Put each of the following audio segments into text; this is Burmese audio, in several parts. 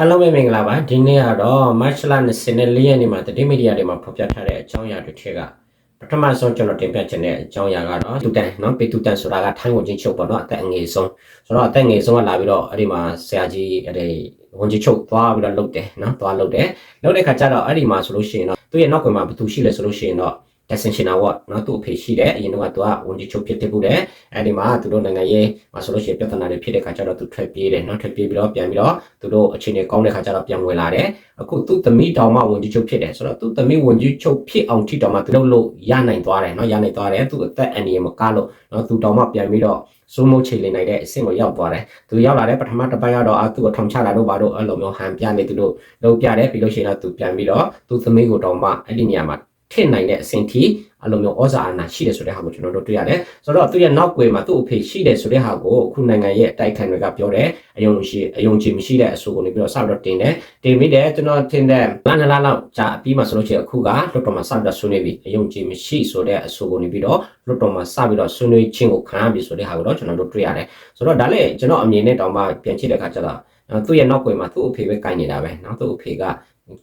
အားလုံးပဲမင်္ဂလာပါဒီနေ့ကတော့ March လ24ရက်နေ့မှာသတင်းမီဒီယာတွေမှာဖော်ပြထားတဲ့အကြောင်းအရာတွေထက်ကပထမဆုံးကျွန်တော်တင်ပြချင်တဲ့အကြောင်းအရာကတော့တူတန်နော်ပေတူတန်ဆိုတာကထိုင်းဝန်ကြီးချုပ်ပေါ့နော်အသက်အငယ်ဆုံးဆိုတော့အသက်ငယ်ဆုံးကလာပြီးတော့အဲ့ဒီမှာဆရာကြီးအဲ့ဒီဝန်ကြီးချုပ်သွားပြီးတော့လုပ်တယ်နော်သွားလုပ်တယ်လုပ်တဲ့ခါကျတော့အဲ့ဒီမှာဆိုလို့ရှိရင်တော့သူ့ရဲ့နောက်ကွယ်မှာဘယ်သူရှိလဲဆိုလို့ရှိရင်တော့ တက်ဆင်ရှင်နာဝတ်နော်သူ့အဖေရှိတယ်အရင်တော့သူကဝန်ကြီးချုပ်ဖြစ်တဲ့ဘူးတယ်အဲဒီမှာသူတို့နိုင်ငံရေးမဆိုလို့ရှိရင်ပြဿနာတွေဖြစ်တဲ့ခါကျတော့သူထွက်ပြေးတယ်နော်ထွက်ပြေးပြီးတော့ပြန်ပြီးတော့သူတို့အခြေအနေကောင်းတဲ့ခါကျတော့ပြန်ဝင်လာတယ်အခုသူ့သမီးတောင်မှဝန်ကြီးချုပ်ဖြစ်တယ်ဆိုတော့သူ့သမီးဝန်ကြီးချုပ်ဖြစ်အောင်ထိတောင်မှသူတို့လို့ရနိုင်သွားတယ်နော်ရနိုင်သွားတယ်သူ့အသက်အန္တရာယ်မကလို့နော်သူတောင်မှပြန်ပြီးတော့စိုးမုတ်ချိန်လင်နိုင်တဲ့အဆင့်ကိုရောက်သွားတယ်။သူရောက်လာတဲ့ပထမတစ်ပတ်ရောက်တော့အာသူ့ကိုထောင်ချတာတို့ဘာတို့အဲ့လိုမျိုးဟန်ပြနေသူတို့လုပ်ပြတယ်ပြီးလို့ရှိရင်တော့သူပြန်ပြီးတော့သူ့သမီးကိုတောင်မှအဲ့ဒီနေရာမှာ ထင့်နိုင်တဲ့အဆင့်ထိအလိုမျိုးဩဇာအာဏာရှိတယ်ဆိုတဲ့ဟာကိုကျွန်တော်တို့တွေ့ရတယ်ဆိုတော့သူရဲ့နောက်ကွယ်မှာသူ့အဖေရှိတယ်ဆိုတဲ့ဟာကိုအခုနိုင်ငံရဲ့တိုက်ခိုင်တွေကပြောတယ်အယုံရှိအယုံကြည်မရှိတဲ့အဆိုကိုနေပြီးတော့ဆက်တော့တင်တယ်တင်ပြီးတယ်ကျွန်တော်ထင်တဲ့လနလာလောက်ကြာပြီးမှဆိုလို့ရှိရင်အခုကလွတ်တော်မှာဆက်တော့ဆွေးနွေးပြီးအယုံကြည်မရှိဆိုတဲ့အဆိုကိုနေပြီးတော့လွတ်တော်မှာဆက်ပြီးတော့ဆွေးနွေးခြင်းကိုခံရပြီဆိုတဲ့ဟာကိုတော့ကျွန်တော်တို့တွေ့ရတယ်ဆိုတော့ဒါလည်းကျွန်တော်အမြင်နဲ့တောင်မှပြန်ကြည့်တဲ့အခါကျတော့သူ့ရဲ့နောက်ကွယ်မှာသူ့အဖေပဲကင်နေတာပဲနော်သူ့အဖေက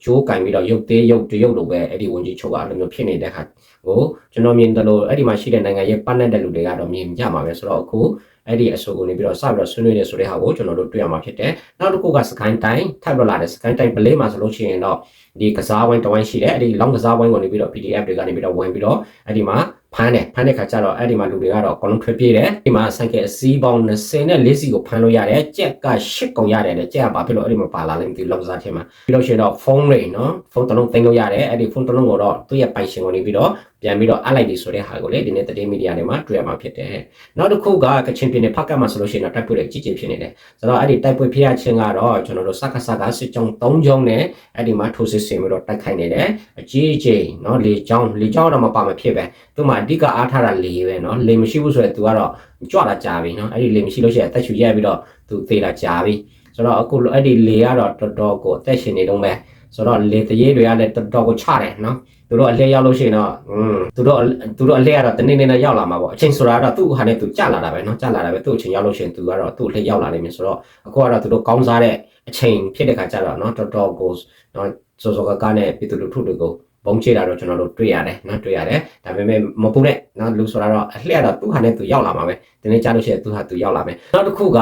ကျိုးကင်ပြီးတော့ရုပ်သေးရုပ်တရုပ်လိုပဲအဲ့ဒီဝင်ကြီးချုပ်ကအဲ့လိုမျိုးဖြစ်နေတဲ့ခါကိုကျွန်တော်မြင်တယ်လို့အဲ့ဒီမှာရှိတဲ့နိုင်ငံရဲ့ပတ်သက်တဲ့လူတွေကတော့မြင်ကြမှာပဲဆိုတော့အခုအဲ့ဒီအဆိုကိုနေပြီးတော့စပြီးတော့ဆွေးနွေးနေဆိုတဲ့ဟာကိုကျွန်တော်တို့တွေ့ရမှာဖြစ်တယ်နောက်တစ်ခုကစကိုင်းတိုင်းထပ်လို့လာတဲ့စကိုင်းတိုင်းပလေးမှာဆိုလို့ရှိရင်တော့ဒီကစားဝိုင်းတဝိုင်းရှိတယ်အဲ့ဒီလောင်းကစားဝိုင်းကိုနေပြီးတော့ PDF တွေကနေပြီးတော့ဝင်ပြီးတော့အဲ့ဒီမှာ ဖမ်းတယ်ဖမ်းတဲ့ခါကျတော့အဲ့ဒီမှာလူတွေကတော့အကုန်လုံးထွက်ပြေးတယ်ဒီမှာဆိုင်ကယ်အစီးပေါင်း20နဲ့40စီကိုဖမ်းလို့ရတယ်ကြက်က8ကုန်ရတယ်တဲ့ကြက်ကဘာဖြစ်လို့အဲ့ဒီမှာပါလာလဲမသိဘူးလောက်ကစားထဲမှာပြီးလို့ရှိရင်တော့ဖုန်းတွေနော်ဖုန်းတစ်လုံးသိမ်းလို့ရတယ်အဲ့ဒီဖုန်းတစ်လုံးကိုတော့သူ့ရဲ့ပိုင်ရှင်ကိုနေပြီးတော့ပြန်ပြီးတော့အပ်လိုက်ပြီဆိုတဲ့ဟာကိုလေဒီနေ့သတင်းမီဒီယာတွေမှာတွေ့ရမှာဖြစ်တယ်နောက်တစ်ခုကကချင်ပြည်နယ်ဖက်ကတ်မှာဆိုလို့ရှိရင်တော့တိုက်ပွဲတွေကြီးကြီးဖြစ်နေတယ်ဆိုတော့အဲ့ဒီတိုက်ပွဲဖြစ်ရခြင်းကတော့ကျွန်တော်တို့စက္ကစကစစ်ကြောင်း3ကြောင်းနဲ့အဲ့ဒီမှာထိုးစစ်ဆင်ပြီးတော့တိုက်ခိုက်နေတယ်အကြီးအကျယ်နော်လေကြောင်းလေကြောင်းတော့မပါမဖြစ်ပဲသူမှအဓိကအားထားတာလေပဲနော်လေမရှိဘူးဆိုရင် तू ကတော့ကြွလာကြပြီနော်အဲ့ဒီလေမရှိလို့ရှိရင်အသက်ရှူရက်ပြီးတော့ तू သေလာကြပြီဆိုတော့အခုအဲ့ဒီလေကတော့တော်တော်ကိုအသက်ရှင်နေတော့ပဲဆိုတော့လေတရေတွေကလည်းတော်တော်ကိုချတယ်နော်သူတို့အလဲရောက်လို့ရှိရင်တော့อืมသူတို့သူတို့အလဲကတော့တနေ့နေ့နဲ့ရောက်လာမှာပေါ့အချိန်ဆိုတာတော့သူ့ဟာနဲ့သူကြာလာတာပဲเนาะကြာလာတာပဲသူ့အချိန်ရောက်လို့ရှိရင်သူကတော့သူ့အလဲရောက်လာနိုင်မယ်ဆိုတော့အခုကတော့သူတို့ကောင်းစားတဲ့အချိန်ဖြစ်တဲ့ခါကျတော့เนาะတော်တော်ကိုเนาะစောစောကကနဲ့ပြည်သူလူထုတွေကို ဘုံချေတာတော့ကျွန်တော်တို့တွေ့ရတယ်နော်တွေ့ရတယ်ဒါပေမဲ့မပူနဲ့နော်လူဆိုတာတော့အလှည့်တော့သူ့ဟာနဲ့သူရောက်လာမှာပဲဒီနေ့ကြားလို့ရှိရင်သူ့ဟာသူရောက်လာမယ်နောက်တစ်ခုက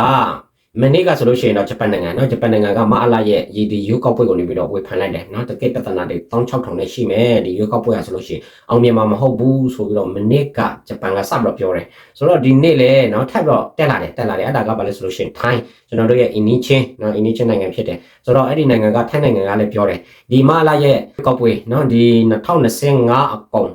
မနေ့ကဆိုလို့ရှိရင်တော့ဂျပန်နိုင်ငံเนาะဂျပန်နိုင်ငံကမအားလာရဲ့ရည်ဒီယူကောက်ပွဲကိုနေပြီးတော့ဝေဖန်လိုက်တယ်เนาะတကယ်ပြဿနာတွေ16000နဲ့ရှိမယ်ဒီယူကောက်ပွဲကဆိုလို့ရှိရင်အောင်မြင်မှာမဟုတ်ဘူးဆိုပြီးတော့မနေ့ကဂျပန်ကစပြီးတော့ပြောတယ်ဆိုတော့ဒီနေ့လေเนาะထပ်ပြီးတော့တက်လာတယ်တက်လာတယ်အဲ့ဒါကဘာလဲဆိုလို့ရှိရင်ထိုင်းကျွန်တော်တို့ရဲ့ Inichin เนาะ Inichin နိုင်ငံဖြစ်တယ်ဆိုတော့အဲ့ဒီနိုင်ငံကထိုင်းနိုင်ငံကလည်းပြောတယ်ဒီမအားလာရဲ့ကောက်ပွဲเนาะဒီ2025အကုန်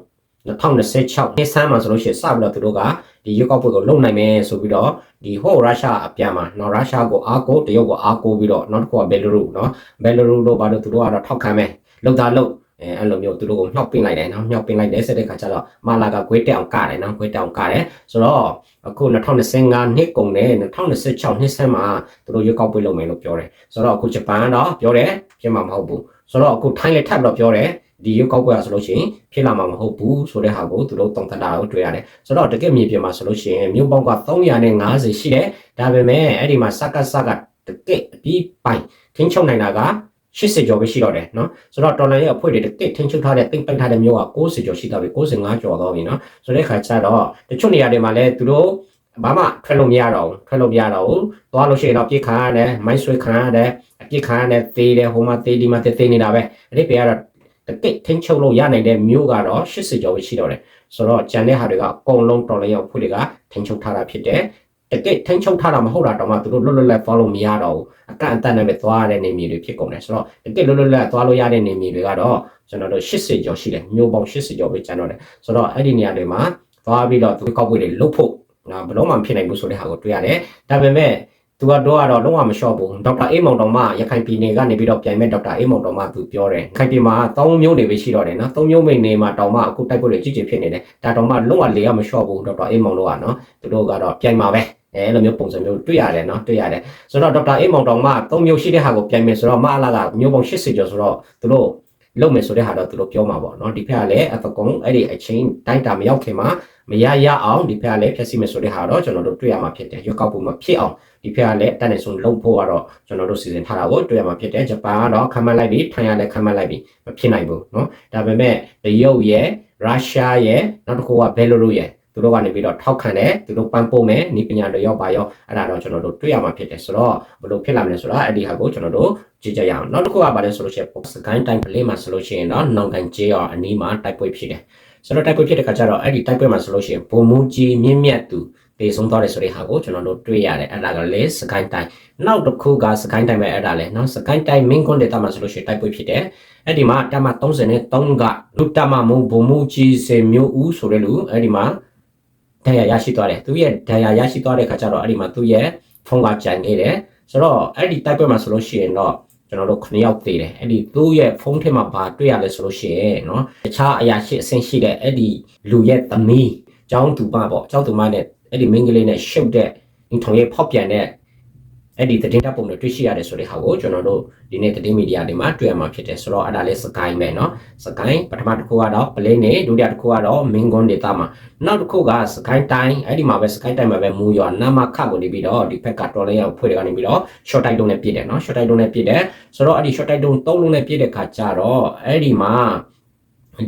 2026နှစ်ဆန်းမှာဆိုလို့ရှိရင်စပြီးတော့သူတို့က ဒီရွက်ကောက်ပွဲကိုလုံနိုင်မယ်ဆိုပြီးတော့ဒီဟိုရုရှားအပြန်မှာနော်ရုရှားကိုအားကိုတရုတ်ကိုအားကိုပြီးတော့နောက်တစ်ခုကဘယ်လ်ရုနော်ဘယ်လ်ရုတို့ဘာလို့သူတို့ကတော့ထောက်ခံမယ်လုံသားလုံအဲအဲ့လိုမျိုးသူတို့ကိုနှောက်ပင်းလိုက်တယ်နော်နှောက်ပင်းလိုက်တယ်ဆက်တဲ့ခါကျတော့မာလာကဂွေးတက်အောင်ကတယ်နော်ဂွေးတက်အောင်ကတယ်ဆိုတော့အခု2025နှစ်ကုန်နဲ့2026နှစ်ဆန်းမှာသူတို့ရွက်ကောက်ပွဲလုပ်မယ်လို့ပြောတယ်ဆိုတော့အခုဂျပန်ကတော့ပြောတယ်ပြင်မှာမဟုတ်ဘူးဆိုတော့အခုထိုင်းလည်းထပ်ပြီးတော့ပြောတယ် ဒီရုပ်ကောက်ကွက်ကဆိုလို့ရှိရင်ဖြစ်လာမှာမဟုတ်ဘူးဆိုတဲ့ဟာကိုသူတို့တုံ့တတာကိုတွေ့ရတယ်ဆိုတော့တကယ့်မြေပြင်မှာဆိုလို့ရှိရင်မြို့ပေါင်းက350ရှိတယ်ဒါပေမဲ့အဲ့ဒီမှာစကစကတကယ့်အပြီးပိုင်းထင်းချုံနိုင်တာက80ကျော်ပဲရှိတော့တယ်နော်ဆိုတော့တော်လန်ရဲ့အဖွဲ့တွေတကယ့်ထင်းချုပ်ထားတဲ့တင်ပိုင်ထားတဲ့မျိုးက60ကျော်ရှိတော့ပြီ65ကျော်တော့ပြီနော်ဆိုတဲ့ခါကျတော့တချို့နေရာတွေမှာလည်းသူတို့ဘာမှထွက်လို့မရတော့ဘူးထွက်လို့မရတော့ဘူးသွားလို့ရှိရင်တော့ပြစ်ခံရတယ်မိုင်းဆွဲခံရတယ်အပြစ်ခံရတယ်သေးတယ်ဟိုမှာသေးဒီမှာသေးသေးနေတာပဲအဲ့ဒီပေကတော့ တကယ့်ထင်းချုပ်လို့ရနိုင်တဲ့မြို့ကတော့80ကျော်ပဲရှိတော့တယ်ဆိုတော့ဂျန်တဲ့ဟာတွေကအကုန်လုံးတော်လည်းရောက်ဖွဲ့တွေကထင်းချုပ်ထားတာဖြစ်တယ်တကယ့်ထင်းချုပ်ထားတာမဟုတ်တာတော့မှသူတို့လွတ်လွတ်လပ်သွားလို့မရတော့ဘူးအကန့်အသတ်နဲ့ပဲသွားရတဲ့နေမြေတွေဖြစ်ကုန်တယ်ဆိုတော့တကယ့်လွတ်လွတ်လပ်သွားလို့ရတဲ့နေမြေတွေကတော့ကျွန်တော်တို့80ကျော်ရှိတယ်မြို့ပေါင်း80ကျော်ပဲကျန်တော့တယ်ဆိုတော့အဲ့ဒီနေရာတွေမှာသွားပြီးတော့သူကောက်ပွေတွေလုတ်ဖို့နော်ဘလုံးမှဖြစ်နိုင်ဘူးဆိုတဲ့ဟာကိုတွေ့ရတယ်ဒါပေမဲ့ သူကတော့ကတော့လုံးဝမလျှော့ဘူးဒေါက်တာအေးမောင်တော်မှရခိုင်ပြည်နယ်ကနေပြီးတော့ပြန်မဲ့ဒေါက်တာအေးမောင်တော်မှသူပြောတယ်ခိုင်ပြည်မှာ၃မျိုးတွေပဲရှိတော့တယ်နော်၃မျိုးမိနေမှာတောင်မှအခုတိုက်ပွဲတွေကြီးကြီးဖြစ်နေတယ်ဒါတောင်မှလုံးဝလေရမလျှော့ဘူးဒေါက်တာအေးမောင်တို့ကနော်သူတို့ကတော့ပြန်မှာပဲအဲလိုမျိုးပုံစံမျိုးတွေ့ရတယ်နော်တွေ့ရတယ်ဆိုတော့ဒေါက်တာအေးမောင်တော်မှ၃မျိုးရှိတဲ့ဟာကိုပြန်မယ်ဆိုတော့မအလာကမျိုးပေါင်း80ကျော်ဆိုတော့သူတို့ လုပ်မယ်ဆိုတဲ့ဟာတော့သူတို့ပြောမှာပေါ့နော်ဒီဖက်ကလည်း Alphacon အဲ့ဒီအချင်းတိုက်တာမရောက်ခင်မှာမရရအောင်ဒီဖက်ကလည်းဖြည့်ဆည်းမယ်ဆိုတဲ့ဟာတော့ကျွန်တော်တို့တွေ့ရမှာဖြစ်တယ်ရွက်ကောက်ဖို့မဖြစ်အောင်ဒီဖက်ကလည်းတန်နေဆုံးလုပ်ဖို့ကတော့ကျွန်တော်တို့စီစဉ်ထားတာကိုတွေ့ရမှာဖြစ်တယ်ဂျပန်ကတော့ခံမလိုက်ပြီထိုင်ရလည်းခံမလိုက်ပြီမဖြစ်နိုင်ဘူးနော်ဒါပေမဲ့တရုတ်ရဲ့ရုရှားရဲ့နောက်တစ်ခုကဘယ်လိုလိုရဲ့ သူတို့ကနေပြီးတော့ထောက်ခံတယ်သူတို့ပန်းပို့မယ်ဤပညာတွေရောက်ပါရောအဲ့ဒါတော့ကျွန်တော်တို့တွေ့ရမှာဖြစ်တယ်ဆိုတော့ဘယ်လိုဖြစ်လာမလဲဆိုတော့အဲ့ဒီဟာကိုကျွန်တော်တို့ကြည့်ကြရအောင်နောက်တစ်ခုကဘာလဲဆိုလို့ရှိရင်စကိုင်းတိုင်းကလေးမှာဆိုလို့ရှိရင်တော့နောင်ကန်ကျေးရောအနီးမှာတိုက်ပွဲဖြစ်တယ်ဆိုတော့တိုက်ပွဲဖြစ်တဲ့ခါကျတော့အဲ့ဒီတိုက်ပွဲမှာဆိုလို့ရှိရင်ဘုံမူကြီးမြင့်မြတ်သူတေဆုံးသွားတယ်ဆိုတဲ့ဟာကိုကျွန်တော်တို့တွေ့ရတယ်အဲ့ဒါကလေစကိုင်းတိုင်းနောက်တစ်ခုကစကိုင်းတိုင်းပဲအဲ့ဒါလေနော်စကိုင်းတိုင်းမင်းကွန်းဒေတာမှာဆိုလို့ရှိရင်တိုက်ပွဲဖြစ်တယ်အဲ့ဒီမှာတမ33ကလူတမမုံဘုံမူကြီးစေမျိုးဦးဆိုတဲ့လူအဲ့ဒီမှာ ဒဏ်ရာရရှိသွားတယ်သူရဲ့ဒဏ်ရာရရှိသွားတဲ့ခါကျတော့အဲ့ဒီမှာသူရဲ့ဖုန်းကကြံနေတယ်ဆိုတော့အဲ့ဒီတိုက်ပွဲမှာဆိုလို့ရှိရင်တော့ကျွန်တော်တို့9ယောက်သေးတယ်အဲ့ဒီသူ့ရဲ့ဖုန်းထဲမှာဘာတွေ့ရလဲဆိုလို့ရှိရင်เนาะတခြားအရာရှိအဆင့်ရှိတဲ့အဲ့ဒီလူရဲ့သမီးကျောင်းသူမပေါ့ကျောင်းသူမနဲ့အဲ့ဒီမင်းကလေးနဲ့ရှုပ်တဲ့ဒီထုံရဲ့ဖောက်ပြန်တဲ့ အဲ့ဒီသတင်းတပ်ပုံတွေတွေ့ရှိရတယ်ဆိုတဲ့ဟာကိုကျွန်တော်တို့ဒီနေ့သတင်းမီဒီယာတွေမှာတွေ့ရမှာဖြစ်တယ်ဆိုတော့အဲ့ဒါလေးစကိုင်းပဲเนาะစကိုင်းပထမတစ်ခုကတော့ပလင်းနေဒုတိယတစ်ခုကတော့မင်းကွန်းဒေတာမှာနောက်တစ်ခုကစကိုင်းတိုင်းအဲ့ဒီမှာပဲစကိုင်းတိုင်းမှာပဲမူရောနာမခတ်ကိုနေပြီးတော့ဒီဘက်ကတော်လေးရောက်ဖွဲ့တွေကနေပြီးတော့ short tight တုံးနဲ့ပြည့်တယ်เนาะ short tight တုံးနဲ့ပြည့်တယ်ဆိုတော့အဲ့ဒီ short tight တုံးသုံးလုံးနဲ့ပြည့်တဲ့ခါကျတော့အဲ့ဒီမှာ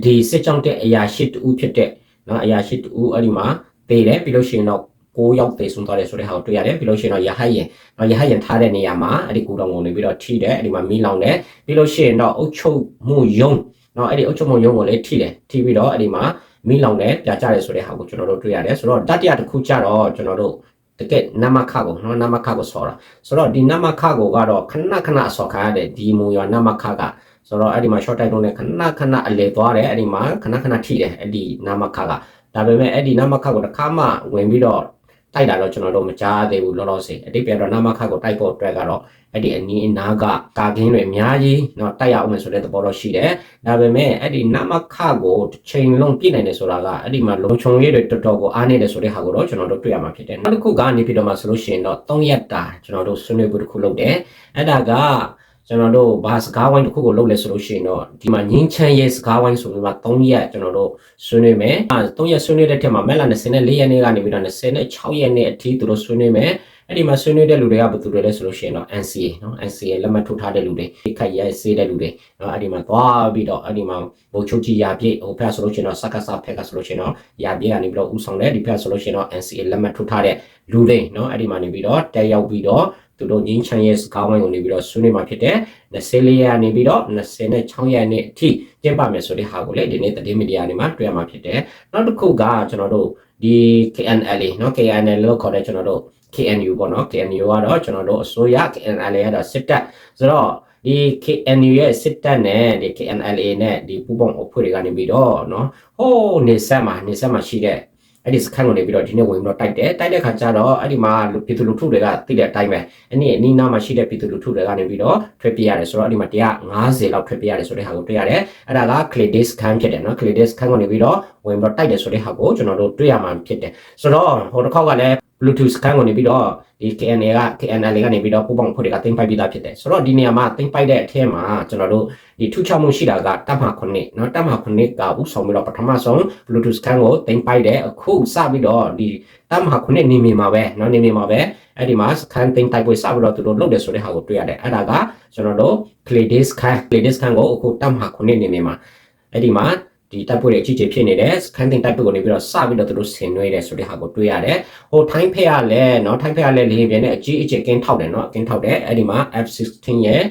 ဒီစစ်ကြောင်းတဲ့အရာရှိတူဖြစ်တဲ့เนาะအရာရှိတူအဲ့ဒီမှာပေးတယ်ပြီးလို့ရှိရင်တော့ 6ရောက်သေးဆုံးသွားတယ်ဆိုတဲ့ဟာကိုတွေ့ရတယ်ပြီးလို့ရှိရင်တော့ရဟတ်ရင်တော့ရဟတ်ရင်ထားတဲ့နေရာမှာအဲ့ဒီကူတော်ငုံနေပြီးတော့ထိတယ်အဲ့ဒီမှာမီးလောင်တယ်ပြီးလို့ရှိရင်တော့အုတ်ချုပ်မှုယုံနော်အဲ့ဒီအုတ်ချုပ်မှုယုံကိုလည်းထိတယ်ထိပြီးတော့အဲ့ဒီမှာမီးလောင်တယ်ပြကြတယ်ဆိုတဲ့ဟာကိုကျွန်တော်တို့တွေ့ရတယ်ဆိုတော့တတိယတစ်ခုကျတော့ကျွန်တော်တို့တကယ်နမခကိုနော်နမခကိုဆော်တာဆိုတော့ဒီနမခကိုကတော့ခဏခဏဆော်ခါရတဲ့ဒီမူရနမခကဆိုတော့အဲ့ဒီမှာ short time တုံးနဲ့ခဏခဏအလေသွားတယ်အဲ့ဒီမှာခဏခဏထိတယ်အဲ့ဒီနမခကဒါပေမဲ့အဲ့ဒီနမခကိုတစ်ခါမှဝင်ပြီးတော့ တိုက်တာတော့ကျွန်တော်တို့မကြားသေးဘူးလောလောဆယ်အတိတ်ပြတော့နမခကိုတိုက်ဖို့အတွက်ကတော့အဲ့ဒီအနီးအနားကကာကင်းတွေအများကြီးเนาะတိုက်ရအောင်မယ်ဆိုတဲ့သဘောတော့ရှိတယ်ဒါပေမဲ့အဲ့ဒီနမခကိုတစ်ချိန်လုံးပြည့်နိုင်တယ်ဆိုတာကအဲ့ဒီမှာလုံခြုံရေးတွေတော်တော်ကိုအားနေတယ်ဆိုတဲ့ဟာကိုတော့ကျွန်တော်တို့တွေ့ရမှာဖြစ်တယ်နောက်တစ်ခုကနေပြီးတော့မှဆိုလို့ရှိရင်တော့3ရက်တာကျွန်တော်တို့ဆွေးနွေးဖို့တစ်ခုလုပ်တယ်အဲ့ဒါက ကျွန်တော်တို့ဘာစကားဝိုင်းတစ်ခုကိုလုပ်လဲဆိုလို့ရှိရင်တော့ဒီမှာငင်းချမ်းရဲ့စကားဝိုင်းဆိုပြီးမှ3ရက်ကျွန်တော်တို့ဆွေးနွေးမယ်။3ရက်ဆွေးနွေးတဲ့ထက်မှာမက်လာ24ရက်နေ့ကနေပြီးတော့26ရက်နေ့အထိသူတို့ဆွေးနွေးမယ်။အဲ့ဒီမှာဆွေးနွေးတဲ့လူတွေကဘယ်သူတွေလဲဆိုလို့ရှိရင်တော့ NCA နော် NCA လက်မှတ်ထိုးထားတဲ့လူတွေခက်ရဲစေးတဲ့လူတွေနော်အဲ့ဒီမှာသွားပြီးတော့အဲ့ဒီမှာဘုတ်ချုပ်ကြီးရာပြည့်ဟိုဖက်ဆိုလို့ရှိရင်တော့စက္ကစဖက်ကဆိုလို့ရှိရင်တော့ရာပြည့်ကနေပြီးတော့ဥဆောင်တယ်ဒီဖက်ဆိုလို့ရှိရင်တော့ NCA လက်မှတ်ထိုးထားတဲ့လူတွေနော်အဲ့ဒီမှာနေပြီးတော့တက်ရောက်ပြီးတော့ သူတို့ငင်းချမ်းရဲ့စကားဝိုင်းကိုနေပြီးတော့ဆွေးနွေးမှာဖြစ်တယ်24ရက်နေပြီးတော့26ရက်နေ့အထိကျင်းပမယ်ဆိုတဲ့ဟာကိုလည်းဒီနေ့သတင်းမီဒီယာတွေမှာတွေ့ရမှာဖြစ်တယ်နောက်တစ်ခုကကျွန်တော်တို့ဒီ KNL เนาะ KNL လို့ခေါ်တဲ့ကျွန်တော်တို့ KNU ပေါ့နော် KNU ကတော့ကျွန်တော်တို့အစိုးရ KNL ကတော့စစ်တပ်ဆိုတော့ဒီ KNU ရဲ့စစ်တပ်နဲ့ဒီ KNLA နဲ့ဒီပူပေါင်းအဖွဲ့တွေကနေပြီးတော့เนาะဟိုးနေဆက်မှာနေဆက်မှာရှိတဲ့ အဲ့ဒီစခန်းကနေပြီးတော့ဒီနေ့ဝင်ပြီးတော့တိုက်တယ်တိုက်တဲ့ခါကျတော့အဲ့ဒီမှာပြည်သူလူထုတွေကသိတဲ့အတိုင်းပဲအနည်းအနီးနားမှာရှိတဲ့ပြည်သူလူထုတွေကနေပြီးတော့ထွက်ပြေးရတယ်ဆိုတော့အဲ့ဒီမှာ150လောက်ထွက်ပြေးရတယ်ဆိုတဲ့ဟာကိုတွေ့ရတယ်အဲ့ဒါက clay disc ခန်းဖြစ်တယ်နော် clay disc ခန်းကနေပြီးတော့ဝင်ပြီးတော့တိုက်တယ်ဆိုတဲ့ဟာကိုကျွန်တော်တို့တွေ့ရမှာဖြစ်တယ်ဆိုတော့ဟိုတစ်ခေါက်ကလည်း Bluetooth စကန်ကိုနေပြီးတော့ဒီ KNA က KNL ကနေပြီးတော့ပူပေါင်းဖွဲ့တွေကတင်ပိုက်ပြီးသားဖြစ်တယ်ဆိုတော့ဒီနေရာမှာတင်ပိုက်တဲ့အထက်မှာကျွန်တော်တို့ဒီထူးခြားမှုရှိတာကတပ်မ9เนาะတပ်မ9ကဥဆောင်ပြီးတော့ပထမဆုံး Bluetooth စကန်ကိုတင်ပိုက်တဲ့အခုစပြီးတော့ဒီတပ်မ9နေမြေမှာပဲเนาะနေမြေမှာပဲအဲ့ဒီမှာစကန်တင်တိုက်ပွဲစပြီးတော့သူတို့လုပ်တယ်ဆိုတဲ့ဟာကိုတွေ့ရတယ်အဲ့ဒါကကျွန်တော်တို့ Clay Disk ခံ Clay Disk ခံကိုအခုတပ်မ9နေမြေမှာအဲ့ဒီမှာ ဒီတိုက်ပွဲတွေအကြီးကြီးဖြစ်နေတယ်စကန်တင်တိုက်ပွဲကိုနေပြီးတော့စပြီးတော့သူတို့ဆင်နွှဲတယ်ဆိုတဲ့ဟာကိုတွေ့ရတယ်ဟိုထိုင်းဖက်ရလဲเนาะထိုင်းဖက်ရလဲလေးပြင်းနဲ့အကြီးအကျယ်ကင်းထောက်တယ်เนาะကင်းထောက်တယ်အဲ့ဒီမှာ F16 ရဲ့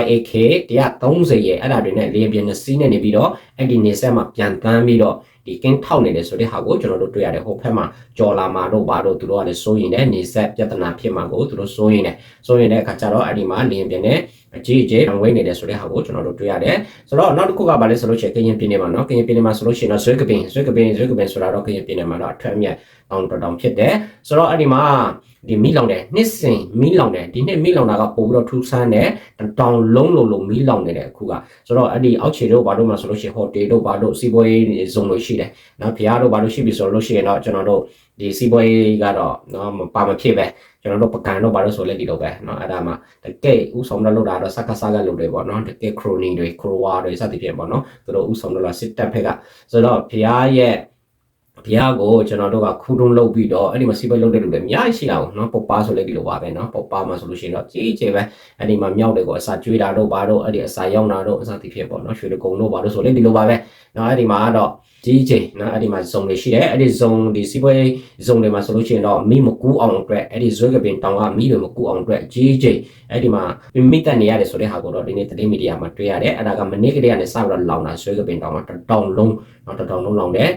YAK 130ရဲ့အဲ့ဒါတွေနဲ့လေးပြင်းနဲ့စီးနေနေပြီးတော့အဲ့ဒီနေဆက်မှာပြန်တန်းပြီးတော့ ဒီကင်းထောက်နေတယ်ဆိုတဲ့ဟာကိုကျွန်တော်တို့တွေ့ရတယ်ဟိုဘက်မှာကြော်လာမှာတို့ဘာတို့သူတို့ကလည်းစိုးရင်တဲ့နေဆက်ပြဿနာဖြစ်မှာကိုသူတို့စိုးရင်တဲ့စိုးရင်တဲ့အခါကျတော့အဲ့ဒီမှာလင်းပြင်းတဲ့အကြီးအကျယ်ဝိနေတယ်ဆိုတဲ့ဟာကိုကျွန်တော်တို့တွေ့ရတယ်ဆိုတော့နောက်တစ်ခုကဘာလဲဆိုလို့ရှိရင်ကရင်ပြည်နယ်မှာနော်ကရင်ပြည်နယ်မှာဆိုလို့ရှိရင်တော့ဇွဲကပင်ဇွဲကပင်ဇွဲကပင်ဆိုတာတော့ကရင်ပြည်နယ်မှာတော့အထွတ်အမြတ်တောင်တော်တောင်ဖြစ်တယ်ဆိုတော့အဲ့ဒီမှာဒီမီးလောင်တယ်နှစ်စဉ်မီးလောင်တယ်ဒီနှစ်မီးလောင်တာကပို့ပြီးတော့ထူးဆန်းတယ်တောင်လုံးလုံးလုံးမီးလောင်နေတယ်အခုကဆိုတော့အဲ့ဒီအောက်ခြေတို့ဘာလို့မှဆိုလို့ရှိရင်ဟိုတေတို့ဘာလို့စီးပွားရေးဇုံလို့ရှိတယ်နော်ဖျားတို့ဘာလို့ရှိပြီဆိုလို့ရှိရင်တော့ကျွန်တော်တို့ဒီစီးပွားရေးကတော့နော်ပါမဖြစ်ပဲ ကျွန်တော်တို့ပကံတို့ဘာလို့ဆိုလဲဒီလိုပဲเนาะအဲ့ဒါမှတကယ်ဥဆောင်တော့လို့တာတော့စကားစကားလုပ်တယ်ပေါ့နော်တကယ်ခရိုနီတွေခရိုဝါတွေစသဖြင့်ပေါ့နော်သူတို့ဥဆောင်တော့လားစစ်တပ်ဖက်ကဆိုတော့ဖျားရဲ့ ဘုရားကိုကျွန်တော်တို့ကခူးတုံးလုပ်ပြီးတော့အဲ့ဒီမှာစီးပွားလုပ်တဲ့လူတွေအများကြီးရှိတာပေါ့နော်ပုတ်ပါဆိုလည်းဒီလိုပါပဲနော်ပုတ်ပါမှာဆိုလို့ရှိရင်တော့ကြီးကြီးပဲအဲ့ဒီမှာမြောက်တွေကိုအစာကျွေးတာတို့ဘာတို့အဲ့ဒီအစာရောက်တာတို့အစာတိဖြစ်ပေါ့နော်ရွှေတကုံတို့ဘာတို့ဆိုလည်းဒီလိုပါပဲနော်အဲ့ဒီမှာကတော့ ကြီးကြီးနော်အဲ့ဒီမှာဇုံတွေရှိတယ်အဲ့ဒီဇုံဒီစီးပွားဇုံတွေမှာဆိုလို့ရှိရင်တော့မိမကူးအောင်အတွက်အဲ့ဒီဇွဲကပင်တောင်ကမိတွေမကူးအောင်အတွက်ကြီးကြီးအဲ့ဒီမှာမိတက်နေရတယ်ဆိုတဲ့ဟာကိုတော့ဒီနေ့သတင်းမီဒီယာမှာတွေ့ရတယ်အဲ့ဒါကမနေ့ကတည်းကနေစပြီးတော့လောင်တာဇွဲကပင်တောင်မှာတတောင်လုံးနော်တတောင်လုံးလောင်တယ်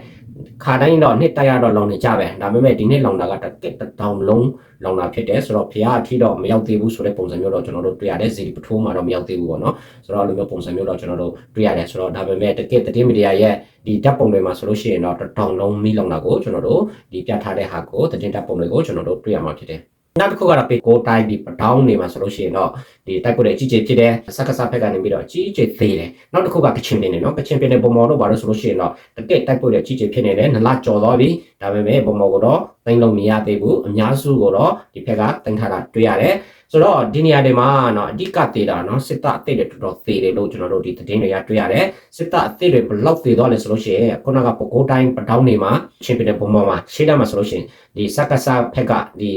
ခါတိုင်းတော့နှစ်တိုက်ရတော့လောင်နေကြပဲဒါပေမဲ့ဒီနေ့လောင်တာကတစ်ကက်တစ်တောင်လုံးလောင်တာဖြစ်တယ်ဆိုတော့ဖះအထီတော့မရောက်သေးဘူးဆိုတဲ့ပုံစံမျိုးတော့ကျွန်တော်တို့တွေ့ရတယ်ဇီပထိုးမှာတော့မရောက်သေးဘူးပေါ့နော်ဆိုတော့အဲ့လိုမျိုးပုံစံမျိုးတော့ကျွန်တော်တို့တွေ့ရတယ်ဆိုတော့ဒါပေမဲ့တကက်တတိမီဒီယာရဲ့ဒီဓာတ်ပုံတွေမှာဆိုလို့ရှိရင်တော့တစ်တောင်လုံးမီးလောင်တာကိုကျွန်တော်တို့ဒီပြထားတဲ့ဟာကိုတတင်ဓာတ်ပုံတွေကိုကျွန်တော်တို့တွေ့ရမှာဖြစ်တယ်နောက်တစ်ခုကတော့ပေကိုတိုင်းဒီပတောင်းနေမှာဆိုလို့ရှိရင်တော့ဒီတိုက်ပွဲတွေအကြီးကြီးဖြစ်တဲ့စက္ကစဖက်ကနေပြီးတော့အကြီးကြီးသေးတယ်နောက်တစ်ခုကကချင်ပင်နေနော်ကချင်ပင်နေပုံမော်တို့ဘာလို့ဆိုလို့ရှိရင်တော့တကက်တိုက်ပွဲတွေအကြီးကြီးဖြစ်နေတယ်နလကြော်သွားပြီဒါပေမဲ့ပုံမော်ကတော့တိုင်းလုံးမရသေးဘူးအများစုကတော့ဒီဖက်ကတိုင်းထားတာတွေ့ရတယ် ဆိုတော့ဒီနေရာတွေမှာနော်အဓိကသေးတာနော်စစ်တပ်အသေးတွေတော်တော်သေးတယ်လို့ကျွန်တော်တို့ဒီသတင်းတွေကတွေ့ရတယ်စစ်တပ်အသေးတွေဘလောက်သေးသွားလဲဆိုလို့ရှိရင်ခုနကပဲခူးတိုင်းပတောင်းနေမှာချင်းပြည်နယ်ဘုံပေါ်မှာရှေ့တန်းမှာဆိုလို့ရှိရင်ဒီစက္ကစဖက်ကဒီ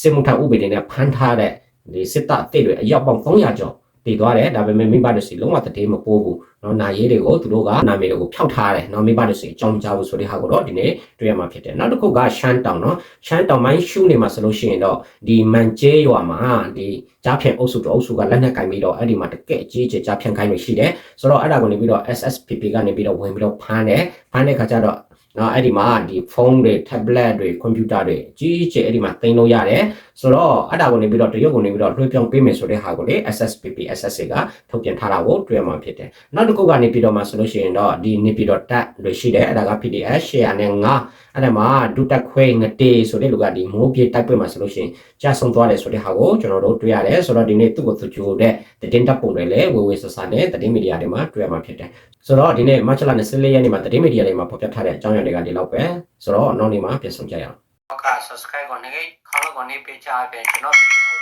စစ်မှုထမ်းဥပဒေနဲ့ဖမ်းထားတဲ့ဒီစစ်တပ်အသေးတွေအယောက်ပေါင်း300ကျော်တည်သွားတယ်ဒါပေမဲ့မိဘတွေစီလုံးဝတည်မပိုးဘူး နော်နာရေးတွေကိုသူတို့ကနာမည်တွေကိုဖျောက်ထားတယ်နော်မိဘတွေဆိုရင်ကြောင်ကြဘူးဆိုတဲ့ဟာကိုတော့ဒီနေ့တွေ့ရမှာဖြစ်တယ်နောက်တစ်ခုကရှမ်းတောင်နော်ရှမ်းတောင်မိုင်းရှုနေမှာဆိုလို့ရှိရင်တော့ဒီမန်ကျဲရွာမှာဒီကြားဖြန့်အုပ်စုတို့အုပ်စုကလက်နက်ကင်ပြီးတော့အဲ့ဒီမှာတကယ့်အကြီးအကျယ်ကြားဖြန့်ခိုင်းနေရှိတယ်ဆိုတော့အဲ့ဒါကိုနေပြီးတော့ SSPP ကနေပြီးတော့ဝင်ပြီးတော့ဖမ်းတယ်ဖမ်းတဲ့ခါကျတော့ နော်အဲ့ဒီမှာဒီဖုန်းတွေ tablet တွေ computer တွေအကြီးအကျယ်အဲ့ဒီမှာတင်လို့ရတယ်ဆိုတော့အဲ့ဒါကိုနေပြီးတော့တရုတ်ကိုနေပြီးတော့လွှဲပြောင်းပေးမယ်ဆိုတဲ့ဟာကိုလေ SSPP SSA ကထုတ်ပြန်ထားတာကိုတွေ့ရမှာဖြစ်တယ်နောက်တစ်ခုကနေပြီးတော့မှဆိုလို့ရှိရင်တော့ဒီနေပြီးတော့တက်တွေရှိတယ်အဲ့ဒါက PDF share နဲ့ငါအဲ့ဒါမှာဒုတက်ခွဲငတေဆိုတဲ့လူကဒီမိုးပြေတိုက်ပွဲမှာဆိုလို့ရှိရင်ကြာဆုံးသွားတယ်ဆိုတဲ့ဟာကိုကျွန်တော်တို့တွေ့ရတယ်ဆိုတော့ဒီနေ့သူ့ကိုသူကြိုတဲ့ တင်တပ်ပုံတွေလည်းဝေဝေဆဆနဲ့သတင်းမီဒီယာတွေမှာတွေ့ရမှာဖြစ်တယ်ဆိုတော့ဒီနေ့မတ်လ24ရက်နေ့မှာသတင်းမီဒီယာတွေမှာဖော်ပြထားတဲ့အကြောင်းအရာတွေကဒီလောက်ပဲဆိုတော့နောက်နေ့မှာပြန်ဆောင်ကြရအောင်ဟုတ်ကဲ့ subscribe ကိုနေခေါင်းကိုနေပေးချပေးကျွန်တော်ဗီဒီ